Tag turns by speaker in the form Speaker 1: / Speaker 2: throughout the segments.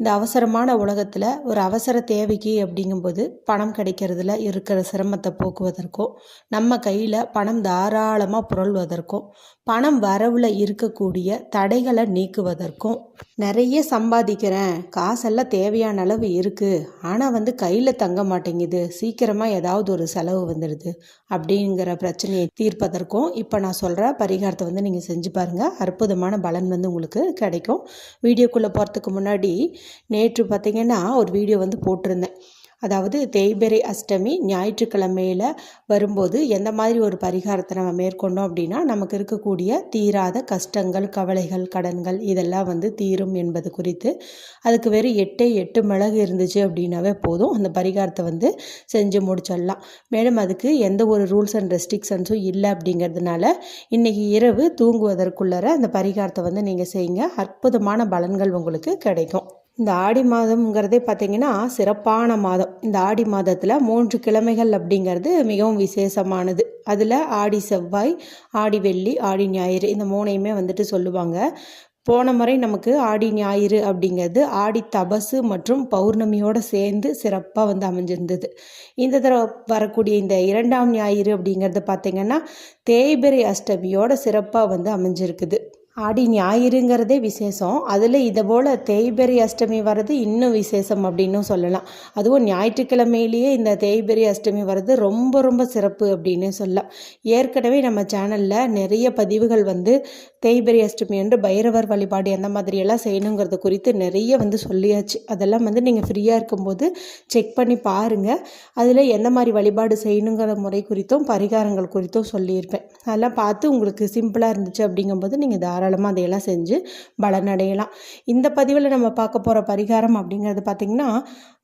Speaker 1: இந்த அவசரமான உலகத்தில் ஒரு அவசர தேவைக்கு அப்படிங்கும்போது பணம் கிடைக்கிறதுல இருக்கிற சிரமத்தை போக்குவதற்கும் நம்ம கையில் பணம் தாராளமாக புரள்வதற்கும் பணம் வரவில் இருக்கக்கூடிய தடைகளை நீக்குவதற்கும் நிறைய சம்பாதிக்கிறேன் காசெல்லாம் தேவையான அளவு இருக்குது ஆனால் வந்து கையில் தங்க மாட்டேங்குது சீக்கிரமாக ஏதாவது ஒரு செலவு வந்துடுது அப்படிங்கிற பிரச்சனையை தீர்ப்பதற்கும் இப்போ நான் சொல்கிற பரிகாரத்தை வந்து நீங்கள் செஞ்சு பாருங்கள் அற்புதமான பலன் வந்து உங்களுக்கு கிடைக்கும். வீடியோக்குள்ளே போகிறதுக்கு முன்னாடி நேற்று பார்த்திங்கன்னா ஒரு வீடியோ வந்து போட்டிருந்தேன். அதாவது தேய்பிறை அஷ்டமி ஞாயிற்றுக்கிழமையில் வரும்போது எந்த மாதிரி ஒரு பரிகாரத்தை நம்ம மேற்கொண்டோம் அப்படின்னா நமக்கு இருக்கக்கூடிய தீராத கஷ்டங்கள் கவலைகள் கடன்கள் இதெல்லாம் வந்து தீரும் என்பது குறித்து அதுக்கு வெறும் எட்டே எட்டு மிளகு இருந்துச்சு அப்படின்னாவே போதும். அந்த பரிகாரத்தை வந்து செஞ்சு முடிச்சிடலாம். மேலும் அதுக்கு எந்த ஒரு ரூல்ஸ் அண்ட் ரெஸ்ட்ரிக்ஷன்ஸும் இல்லை அப்படிங்கிறதுனால இன்றைக்கி இரவு தூங்குவதற்குள்ளார அந்த பரிகாரத்தை வந்து நீங்கள் செய்யுங்க. அற்புதமான பலன்கள் உங்களுக்கு கிடைக்கும். இந்த ஆடி மாதம்ங்கிறதே பார்த்திங்கன்னா சிறப்பான மாதம். இந்த ஆடி மாதத்தில் மூன்று கிழமைகள் அப்படிங்கிறது மிகவும் விசேஷமானது. அதில் ஆடி செவ்வாய் ஆடி வெள்ளி ஆடி ஞாயிறு இந்த மூணையுமே வந்துட்டு சொல்லுவாங்க. போன முறை நமக்கு ஆடி ஞாயிறு அப்படிங்கிறது ஆடி தபசு மற்றும் பௌர்ணமியோடு சேர்ந்து சிறப்பாக வந்து அமைஞ்சிருந்தது. இந்த தடவை வரக்கூடிய இந்த இரண்டாம் ஞாயிறு அப்படிங்கிறது பார்த்திங்கன்னா தேய்பிரை அஷ்டமியோட சிறப்பாக வந்து அமைஞ்சிருக்குது. ஆடி ஞாயிறுங்கிறதே விசேஷம். அதில் இதை போல் தேய்பெரி அஷ்டமி வர்றது இன்னும் விசேஷம் அப்படின்னும் சொல்லலாம். அதுவும் ஞாயிற்றுக்கிழமையிலேயே இந்த தேய்பெரி அஷ்டமி வர்றது ரொம்ப ரொம்ப சிறப்பு அப்படின்னு சொல்லலாம். ஏற்கனவே நம்ம சேனலில் நிறைய பதிவுகள் வந்து தேய்பெரி அஷ்டமி என்று பைரவர் வழிபாடு அந்த மாதிரியெல்லாம் செய்யணுங்கிறது குறித்து நிறைய வந்து சொல்லியாச்சு. அதெல்லாம் வந்து நீங்கள் ஃப்ரீயாக இருக்கும்போது செக் பண்ணி பாருங்கள் அதில் எந்த மாதிரி வழிபாடு செய்யணுங்கிற முறை குறித்தும் பரிகாரங்கள் குறித்தும் சொல்லியிருப்பேன். அதெல்லாம் பார்த்து உங்களுக்கு சிம்பிளாக இருந்துச்சு அப்படிங்கும்போது நீங்கள் தாராளம் தாராளமாக அதையெல்லாம் செஞ்சு பலனடையலாம். இந்த பதிவில் நம்ம பார்க்க போகிற பரிகாரம் அப்படிங்கிறது பார்த்திங்கன்னா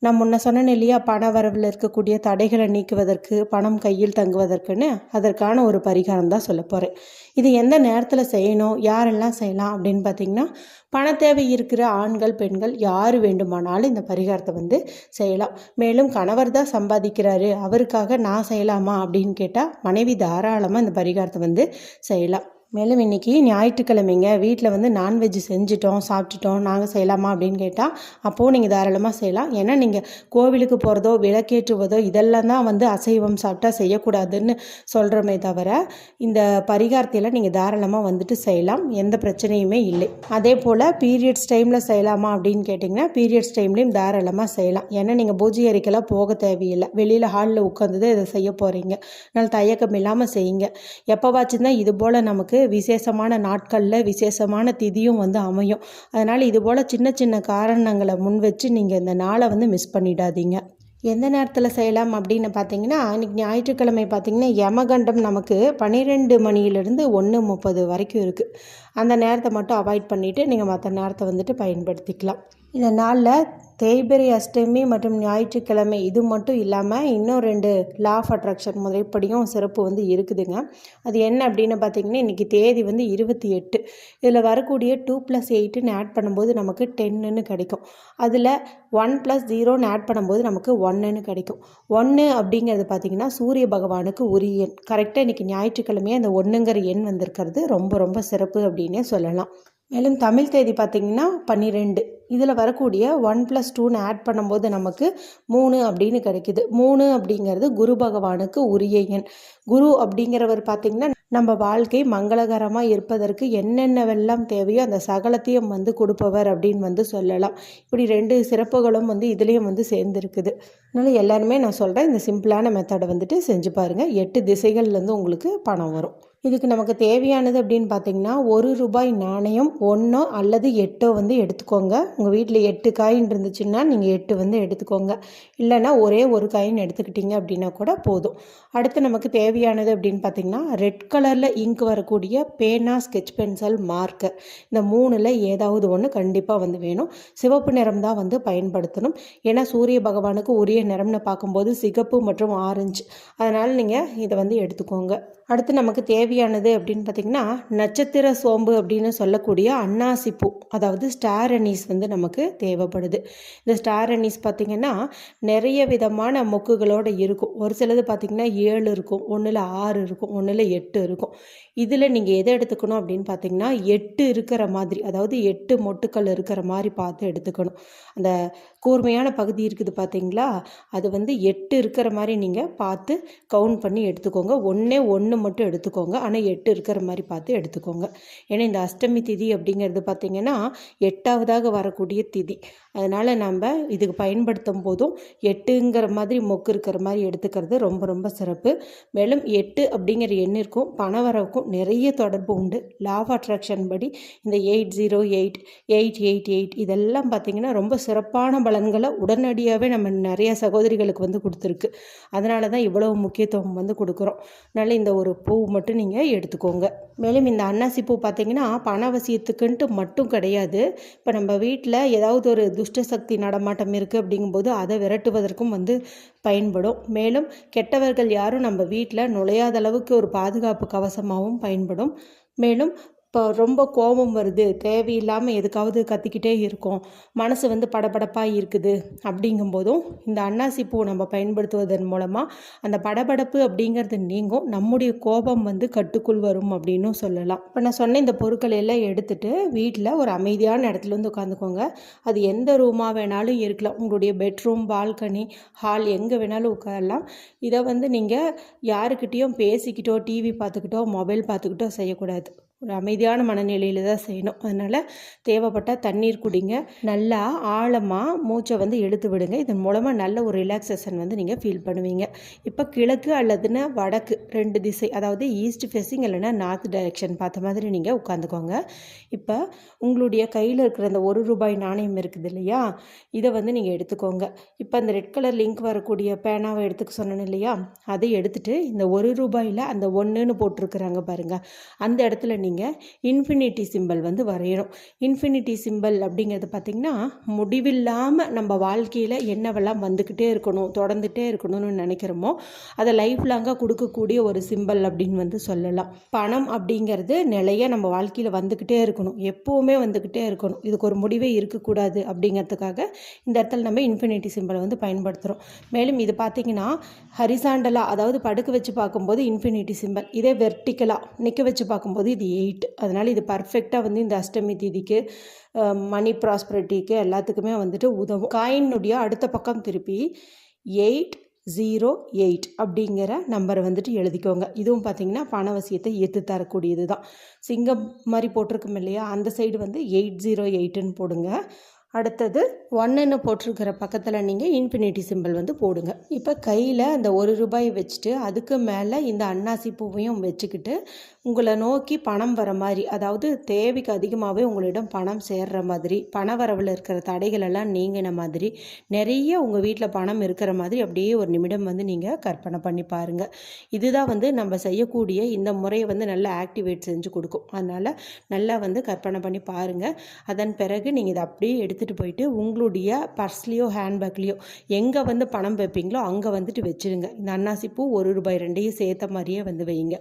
Speaker 1: நான் முன்ன சொன்னேன் இல்லையா பண வரவில் இருக்கக்கூடிய தடைகளை நீக்குவதற்கு பணம் கையில் தங்குவதற்குன்னு அதற்கான ஒரு பரிகாரம் தான் சொல்ல போகிறேன் இது எந்த நேரத்தில் செய்யணும் யாரெல்லாம் செய்யலாம் அப்படின்னு பார்த்திங்கன்னா பண தேவை இருக்கிற ஆண்கள் பெண்கள் யார் வேண்டுமானாலும் இந்த பரிகாரத்தை வந்து செய்யலாம். மேலும் கணவர் தான் சம்பாதிக்கிறாரு அவருக்காக நான் செய்யலாமா அப்படின்னு கேட்டால் மனைவி தாராளமாக இந்த பரிகாரத்தை வந்து செய்யலாம். மேலும் இன்றைக்கி ஞாயிற்றுக்கிழமைங்க. வீட்டில் வந்து நான்வெஜ் செஞ்சுட்டோம் சாப்பிட்டுட்டோம் நாங்கள் செய்யலாமா அப்படின்னு கேட்டால் அப்போது நீங்கள் தாராளமாக செய்யலாம். ஏன்னா நீங்கள் கோவிலுக்கு போகிறதோ விளக்கேற்றுவதோ இதெல்லாம் தான் வந்து அசைவம் சாப்பிட்டா செய்யக்கூடாதுன்னு சொல்கிறோமே தவிர இந்த பரிகாரத்தையெல்லாம் நீங்கள் தாராளமாக வந்துட்டு செய்யலாம். எந்த பிரச்சனையுமே இல்லை. அதே போல் பீரியட்ஸ் டைமில் செய்யலாமா அப்படின்னு கேட்டிங்கன்னா பீரியட்ஸ் டைம்லேயும் தாராளமாக செய்யலாம். ஏன்னா நீங்கள் பூஜை அறைக்கெல்லாம் போக தேவையில்லை. வெளியில் ஹாலில் உட்காந்து இதை செய்ய போகிறீங்க அதனால் தயக்கம் இல்லாமல் செய்யுங்க. எப்போவாச்சும் தான் இது போல் நமக்கு விசேஷமான நாட்களில் விசேஷமான திதியும் வந்து அமையும். அதனால் இது போல் சின்ன சின்ன காரணங்களை முன் வச்சு நீங்கள் இந்த நாளை வந்து மிஸ் பண்ணிடாதீங்க. எந்த நேரத்தில் செய்யலாம் அப்படின்னு பார்த்தீங்கன்னா இன்றைக்கி ஞாயிற்றுக்கிழமை பார்த்திங்கன்னா யமகண்டம் நமக்கு பன்னிரெண்டு மணியிலிருந்து ஒன்று முப்பது வரைக்கும் இருக்குது அந்த நேரத்தை மட்டும் அவாய்ட் பண்ணிவிட்டு நீங்கள் மற்ற நேரத்தை வந்துட்டு பயன்படுத்திக்கலாம். இந்த நாளில் தேய்பிரை அஷ்டமி மற்றும் ஞாயிற்றுக்கிழமை இது மட்டும் இல்லாமல் இன்னும் ரெண்டு லா ஆஃப் அட்ராக்ஷன் முறைப்படியும் சிறப்பு வந்து இருக்குதுங்க. அது என்ன அப்படின்னு பார்த்தீங்கன்னா இன்றைக்கி தேதி வந்து இருபத்தி எட்டு. இதில் வரக்கூடிய டூ ப்ளஸ் எயிட்டுன்னு ஆட் பண்ணும்போது நமக்கு டென்னுன்னு கிடைக்கும். அதில் ஒன் ப்ளஸ் ஜீரோன்னு ஆட் பண்ணும்போது நமக்கு ஒன்றுன்னு கிடைக்கும். ஒன்று அப்படிங்கிறது பார்த்திங்கன்னா சூரிய பகவானுக்கு உரிய எண். கரெக்டாக இன்றைக்கி ஞாயிற்றுக்கிழமையே அந்த ஒன்றுங்கிற எண் வந்திருக்கிறது ரொம்ப ரொம்ப சிறப்பு அப்படின்னே சொல்லலாம். மேலும் தமிழ் தேதி பார்த்திங்கன்னா பன்னிரெண்டு. இதில் வரக்கூடிய ஒன் ப்ளஸ் டூன்னு ஆட் பண்ணும்போது நமக்கு மூணு அப்படின்னு கிடைக்குது. மூணு அப்படிங்கிறது குரு பகவானுக்கு உரிய எண். குரு அப்படிங்கிறவர் பார்த்திங்கன்னா நம்ம வாழ்க்கை மங்களகரமாக இருப்பதற்கு என்னென்னவெல்லாம் தேவையோ அந்த சகலத்தையும் வந்து கொடுப்பவர் அப்படின்னு வந்து சொல்லலாம். இப்படி ரெண்டு சிறப்புகளும் வந்து இதுலேயும் வந்து சேர்ந்துருக்குது. அதனால் எல்லாருமே நான் சொல்கிறேன் இந்த சிம்பிளான மெத்தடை வந்துட்டு செஞ்சு பாருங்கள் எட்டு திசைகள்லேருந்து உங்களுக்கு பணம் வரும். இதுக்கு நமக்கு தேவையானது அப்படின்னு பார்த்தீங்கன்னா ஒரு ரூபாய் நாணயம் ஒன்றோ அல்லது எட்டோ வந்து எடுத்துக்கோங்க. உங்கள் வீட்டில் எட்டு காயின் இருந்துச்சுன்னா நீங்கள் எட்டு வந்து எடுத்துக்கோங்க. இல்லைன்னா ஒரே ஒரு காயின் எடுத்துக்கிட்டீங்க அப்படின்னா கூட போதும். அடுத்து நமக்கு தேவையானது அப்படின்னு பார்த்தீங்கன்னா ரெட் கலரில் இங்க் வரக்கூடிய பேனா ஸ்கெச் பென்சில் மார்க்கர் இந்த மூணில் ஏதாவது ஒன்று கண்டிப்பாக வந்து வேணும். சிவப்பு நிறம் தான் வந்து பயன்படுத்தணும். ஏன்னா சூரிய பகவானுக்கு உரிய நிறம்னு பார்க்கும்போது சிகப்பு மற்றும் ஆரஞ்சு அதனால் நீங்கள் இதை வந்து எடுத்துக்கோங்க. அடுத்து நமக்கு தேவை தேவையானது அப்படின்னு பார்த்திங்கன்னா நட்சத்திர சோம்பு அப்படின்னு சொல்லக்கூடிய அன்னாசிப்பூ அதாவது ஸ்டார் அனீஸ் வந்து நமக்கு தேவைப்படுது. இந்த ஸ்டார் அனீஸ் பார்த்திங்கன்னா நிறைய விதமான மொக்குகளோடு இருக்கும். ஒரு சிலது பார்த்திங்கன்னா ஏழு இருக்கும் ஒன்றில் ஆறு இருக்கும் ஒன்றில் எட்டு இருக்கும். இதில் நீங்கள் எதை எடுத்துக்கணும் அப்படின்னு பார்த்தீங்கன்னா எட்டு இருக்கிற மாதிரி அதாவது எட்டு மொட்டுக்கள் இருக்கிற மாதிரி பார்த்து எடுத்துக்கணும். அந்த கூர்மையான பகுதி இருக்குது பார்த்தீங்களா அது வந்து எட்டு இருக்கிற மாதிரி நீங்கள் பார்த்து கவுண்ட் பண்ணி எடுத்துக்கோங்க. ஒன்றே ஒன்று மட்டும் எடுத்துக்கோங்க. ஆனால் எட்டு இருக்கிற மாதிரி பார்த்து எடுத்துக்கோங்க. ஏன்னா இந்த அஷ்டமி திதி அப்படிங்கிறது பார்த்திங்கன்னா எட்டாவதாக வரக்கூடிய திதி. அதனால் நம்ம இதுக்கு பயன்படுத்தும் போதும் எட்டுங்கிற மாதிரி மொக்கு இருக்கிற மாதிரி எடுத்துக்கிறது ரொம்ப ரொம்ப சிறப்பு. மேலும் எட்டு அப்படிங்கிற எண்ணிற்கும் பணவரவுக்கும் நிறைய தொடர்பு உண்டு. லா ஆஃப் அட்ராக்ஷன் படி இந்த eight zero eight eight eight eight இதெல்லாம் பார்த்திங்கன்னா ரொம்ப சிறப்பான பலன்களை உடனடியாகவே நம்ம நிறைய சகோதரிகளுக்கு வந்து கொடுத்துருக்கு. அதனால தான் இவ்வளவு முக்கியத்துவம் வந்து கொடுக்குறோம். அதனால் இந்த ஒரு பூ மட்டும் நீங்கள் எடுத்துக்கோங்க. மேலும் இந்த அன்னாசி பூ பார்த்திங்கன்னா பணவசியத்துக்குன்ட்டு மட்டும் கிடையாது. இப்போ நம்ம வீட்டில் ஏதாவது ஒரு துஷ்ட சக்தி நடமாட்டம் இருக்குது அப்படிங்கும்போது அதை விரட்டுவதற்கும் வந்து பயன்படும். மேலும் கெட்டவர்கள் யாரும் நம்ம வீட்டில் நுழையாத அளவுக்கு ஒரு பாதுகாப்பு கவசமாகவும் பயன்படும். மேலும் இப்போ ரொம்ப கோபம் வருது. தேவையில்லாமல் எதுக்காவது கத்திக்கிட்டே இருக்கும். மனசு வந்து படபடப்பாக இருக்குது. அப்படிங்கும்போதும் இந்த அன்னாசி பூ நம்ம பயன்படுத்துவதன் மூலமாக அந்த படபடப்பு அப்படிங்கிறது நீங்கும். நம்முடைய கோபம் வந்து கட்டுக்குள் வரும் அப்படின்னும் சொல்லலாம். இப்போ நான் சொன்ன இந்த பொருட்கள் எல்லாம் எடுத்துகிட்டு வீட்டில் ஒரு அமைதியான இடத்துல வந்து உட்காந்துக்கோங்க. அது எந்த ரூமாக வேணாலும் இருக்கலாம். உங்களுடைய பெட்ரூம் பால்கனி ஹால் எங்கே வேணாலும் உட்காரலாம். இதை வந்து நீங்கள் யாருக்கிட்டேயும் பேசிக்கிட்டோ டிவி பார்த்துக்கிட்டோ மொபைல் பார்த்துக்கிட்டோ செய்யக்கூடாது. ஒரு அமைதியான மனநிலையில் தான் செய்யணும். அதனால் தேவைப்பட்டால் தண்ணீர் குடிங்க. நல்லா ஆழமாக மூச்சை வந்து எடுத்து விடுங்க. இதன் மூலமாக நல்ல ஒரு ரிலாக்ஸேஷன் வந்து நீங்கள் ஃபீல் பண்ணுவீங்க. இப்போ கிழக்கு அல்லதுன்னா வடக்கு ரெண்டு திசை அதாவது ஈஸ்ட் ஃபேஸிங் இல்லைன்னா நார்த் டைரெக்ஷன் பார்த்த மாதிரி நீங்கள் உட்காந்துக்கோங்க இப்போ உங்களுடைய கையில் இருக்கிற அந்த ஒரு ரூபாய் நாணயம் இருக்குது இல்லையா? இதை வந்து நீங்கள் எடுத்துக்கோங்க. இப்போ அந்த ரெட் கலர் லிங்க் வரக்கூடிய பேனாவை எடுத்துக்க சொன்னேன் இல்லையா? அதை எடுத்துகிட்டு இந்த ஒரு ரூபாயில் அந்த ஒன்றுன்னு போட்டிருக்கிறாங்க பாருங்கள் அந்த இடத்துல நீங்கள் இன்ஃபினிட்டி சிம்பிள் வந்து வரையணும். இன்ஃபினிட்டி சிம்பிள் அப்படிங்கிறது பார்த்திங்கன்னா முடிவில்லாமல் நம்ம வாழ்க்கையில் என்னவெல்லாம் வந்துக்கிட்டே இருக்கணும் தொடர்ந்துகிட்டே இருக்கணும்னு நினைக்கிறோமோ அதை லைஃப் லாங்காக கொடுக்கக்கூடிய ஒரு சிம்பிள் அப்படின்னு வந்து சொல்லலாம். பணம் அப்படிங்கிறது நிலையாக நம்ம வாழ்க்கையில் வந்துக்கிட்டே இருக்கணும். எப்போவுமே வந்துக்கிட்டே இருக்கணும். இதுக்கு ஒரு முடிவே இருக்கக்கூடாது அப்படிங்கிறதுக்காக இந்த இடத்துல நம்ம இன்ஃபினிட்டி சிம்பிளை வந்து பயன்படுத்துகிறோம் மேலும் இது பார்த்திங்கன்னா ஹரிசாண்டலாக அதாவது படுக்க வச்சு பார்க்கும்போது இன்ஃபினிட்டி சிம்பிள் இதே வெர்டிக்கலாக நிற்க வச்சு பார்க்கும்போது இது எயிட் அதனால் இது பர்ஃபெக்டாக வந்து இந்த அஷ்டமி திதிக்கு மணி ப்ராஸ்பரிட்டிக்கு எல்லாத்துக்குமே வந்துட்டு உதவும். காயினுடைய அடுத்த பக்கம் திருப்பி எயிட் ஜீரோ எயிட் அப்படிங்கிற நம்பரை வந்துட்டு எழுதிக்கோங்க. இதுவும் பார்த்தீங்கன்னா பணவசியத்தை ஏற்று தரக்கூடியது தான் சிங்கம் மாதிரி போட்டிருக்கோம் இல்லையா? அந்த சைடு வந்து எயிட் ஜீரோ எயிட்டுன்னு போடுங்க. அடுத்தது ஒன்றுன்னு போட்டிருக்கிற பக்கத்தில் நீங்கள் இன்ஃபினிட்டி சிம்பிள் வந்து போடுங்க. இப்போ கையில் அந்த ஒரு ரூபாய் வச்சுட்டு அதுக்கு மேலே இந்த அன்னாசி பூவையும் வச்சுக்கிட்டு உங்களை நோக்கி பணம் வர மாதிரி அதாவது தேவைக்கு அதிகமாகவே உங்களிடம் பணம் சேர்ற மாதிரி பண வரவில் இருக்கிற தடைகளெல்லாம் நீங்கின மாதிரி நிறைய உங்கள் வீட்டில் பணம் இருக்கிற மாதிரி அப்படியே ஒரு நிமிடம் வந்து நீங்கள் கற்பனை பண்ணி பாருங்கள் இதுதான் வந்து நம்ம செய்யக்கூடிய இந்த முறையை வந்து நல்லா ஆக்டிவேட் செஞ்சு கொடுக்கும். அதனால் நல்லா வந்து கற்பனை பண்ணி பாருங்கள் அதன் பிறகு நீங்கள் இதை அப்படியே எடுத்து எடுத்துகிட்டு போயிட்டு உங்களுடைய பர்ஸ்லேயோ ஹேண்ட்பேக்லேயோ எங்கே வந்து பணம் வைப்பீங்களோ அங்கே வந்துட்டு வச்சுருங்க. இந்த அன்னாசி பூ ஒரு ரூபாய் ரெண்டையும் சேர்த்த மாதிரியே வந்து வைங்க.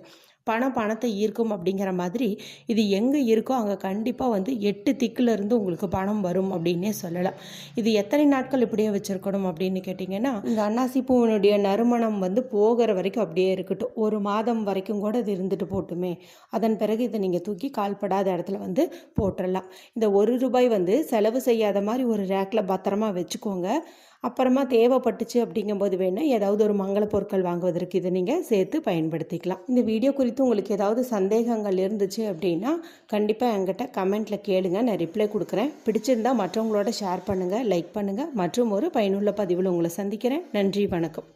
Speaker 1: பணம் பணத்தை ஈர்க்கும் அப்படிங்கிற மாதிரி இது எங்கே இருக்கோ அங்கே கண்டிப்பாக வந்து எட்டு திக்கிலிருந்து உங்களுக்கு பணம் வரும் அப்படின்னே சொல்லலாம். இது எத்தனை நாட்கள் இப்படியே வச்சுருக்கணும் அப்படின்னு கேட்டிங்கன்னா இந்த அன்னாசி பூவினுடைய நறுமணம் வந்து போகிற வரைக்கும் அப்படியே இருக்கட்டும். ஒரு மாதம் வரைக்கும் கூட இது இருந்துட்டு போட்டுமே. அதன் பிறகு இதை நீங்கள் தூக்கி கால்படாத இடத்துல வந்து போட்டுடலாம் இந்த ஒரு ரூபாய் வந்து செலவு செய்யாத மாதிரி ஒரு ரேக்கில் பத்திரமா வச்சுக்கோங்க. அப்புறமா தேவைப்பட்டுச்சு அப்படிங்கும்போது வேணால் ஏதாவது ஒரு மங்கள பொருட்கள் வாங்குவதற்கு இதை நீங்கள் சேர்த்து பயன்படுத்திக்கலாம். இந்த வீடியோ குறித்து உங்களுக்கு ஏதாவது சந்தேகங்கள் இருந்துச்சு அப்படின்னா கண்டிப்பாக என்கிட்ட கமெண்ட்டில் கேளுங்க. நான் ரிப்ளை கொடுக்குறேன். பிடிச்சிருந்தால் மற்றவங்களோட ஷேர் பண்ணுங்கள் லைக் பண்ணுங்கள் மற்றும் ஒரு பயனுள்ள பதிவில் உங்களை சந்திக்கிறேன். நன்றி வணக்கம்.